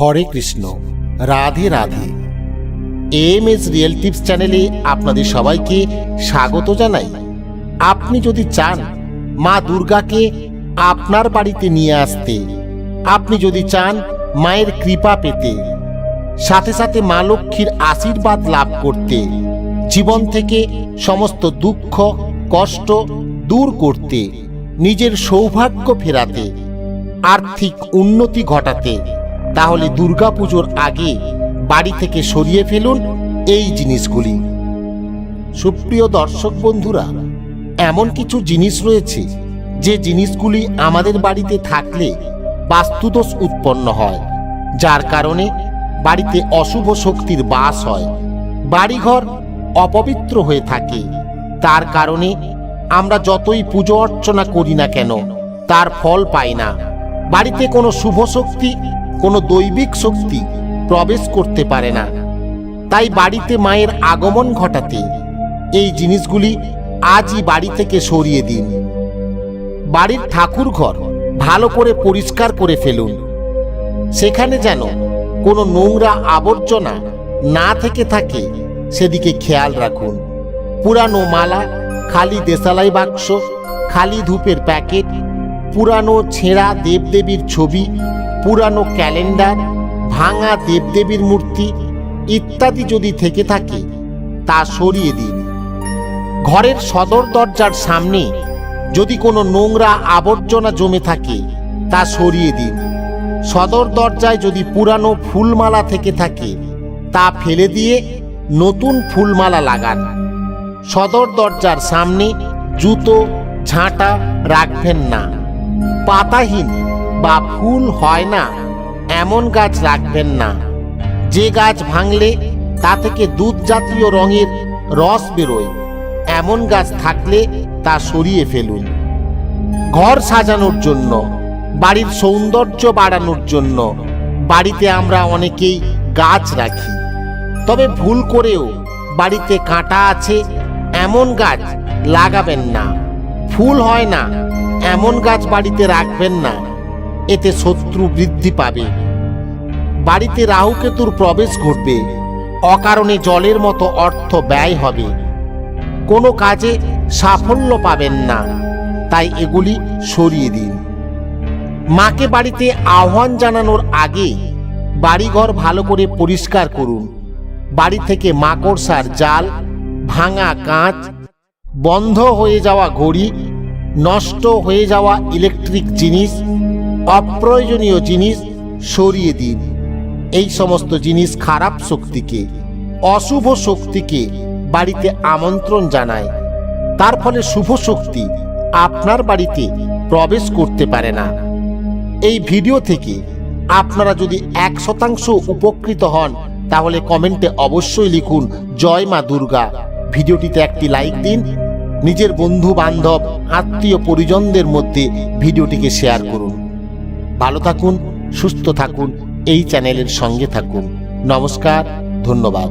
Hare Krishna, Radhe Radhe. M S real tips চ্যানেলে আপনাদের সবাইকে স্বাগত জানাই। আপনি যদি চান মা দুর্গাকে আপনার বাড়িতে নিয়ে আসতে, আপনি যদি চান মায়ের কৃপা পেতে, সাথে সাথে মা লক্ষ্মীর আশীর্বাদ লাভ করতে, জীবন থেকে সমস্ত দুঃখ, কষ্ট দূর করতে, নিজের সৌভাগ্য ফেরাতে, আর্থিক উন্নতি ঘটাতে তাহলে দুর্গাপুজোর আগে বাড়ি থেকে সরিয়ে ফেলুন এই জিনিসগুলি। সুপ্রিয় দর্শক বন্ধুরা, এমন কিছু জিনিস রয়েছে যে জিনিসগুলি আমাদের বাড়িতে থাকলে বাস্তুদোষ উৎপন্ন হয়, যার কারণে বাড়িতে অশুভ শক্তির বাস হয়, বাড়িঘর অপবিত্র হয়ে থাকে। তার কারণে আমরা যতই পুজো অর্চনা করি না কেন, তার ফল পাই না। বাড়িতে কোনো শুভ শক্তি কোনো দৈবিক শক্তি প্রবেশ করতে পারে না। তাই বাড়িতে মায়ের আগমন ঘটাতে এই জিনিসগুলি আজই বাড়ি থেকে সরিয়ে দিন। বাড়ির ঠাকুর ঘর ভালো করে পরিষ্কার করে ফেলুন। সেখানে যেন কোনো নোংরা আবর্জনা না থেকে থাকে, সেদিকে খেয়াল রাখুন। পুরানো মালা, খালি দেশালাই বাক্স, খালি ধূপের প্যাকেট পুরানো ছেঁড়া দেবদেবীর ছবি, পুরানো ক্যালেন্ডার, ভাঙা দেবদেবীর মূর্তি ইত্যাদি যদি থেকে থাকে, তা সরিয়ে দিন। ঘরের সদর দরজার সামনে যদি কোনো নোংরা আবর্জনা জমে থাকে, তা সরিয়ে দিন। সদর দরজায় যদি পুরানো ফুলমালা থেকে থাকে, তা ফেলে দিয়ে নতুন ফুলমালা লাগান। সদর দরজার সামনে জুতো, ঝাঁটা রাখবেন না। পাতাহীন বা ফুল হয় না, এমন গাছ রাখবেন না। যে গাছ ভাঙলে তা থেকে দুধ জাতীয় রঙের রস বেরোয়। এমন গাছ থাকলে তা সরিয়ে ফেলুন। ঘর সাজানোর জন্য, বাড়ির সৌন্দর্য বাড়ানোর জন্য বাড়িতে আমরা অনেকেই গাছ রাখি। তবে ভুল করেও বাড়িতে কাঁটা আছে, এমন গাছ লাগাবেন না। ফুল হয় না এমন গাছ বাড়িতে রাখবেন না, এতে শত্রু বৃদ্ধি পাবে। বাড়িতে রাহুকেতুর প্রবেশ ঘটবে, অকারণে জলের মতো অর্থ ব্যয় হবে। কোনো কাজে সাফল্য পাবেন না, তাই এগুলি সরিয়ে দিন। মাকে বাড়িতে আহ্বান জানানোর আগে বাড়িঘর ভালো করে পরিষ্কার করুন। বাড়ি থেকে মাকড়সার জাল, ভাঙা কাঁচ, বন্ধ হয়ে যাওয়া ঘড়ি নষ্ট হয়ে যাওয়া ইলেকট্রিক জিনিস, অপ্রয়োজনীয় জিনিস সরিয়ে দিন। এই সমস্ত জিনিস খারাপ শক্তিকে, অশুভ শক্তিকে বাড়িতে আমন্ত্রণ জানায়। তার ফলে শুভ শক্তি আপনার বাড়িতে প্রবেশ করতে পারে না। এই ভিডিও থেকে আপনারা যদি এক শতাংশ উপকৃত হন, তাহলে কমেন্টে অবশ্যই লিখুন, জয় মা দুর্গা। ভিডিওটিতে একটি লাইক দিন নিজের বন্ধু বান্ধব আত্মীয় পরিজনদের মধ্যে ভিডিওটিকে শেয়ার করুন। ভালো থাকুন, সুস্থ থাকুন, এই চ্যানেলের সঙ্গে থাকুন। নমস্কার, ধন্যবাদ।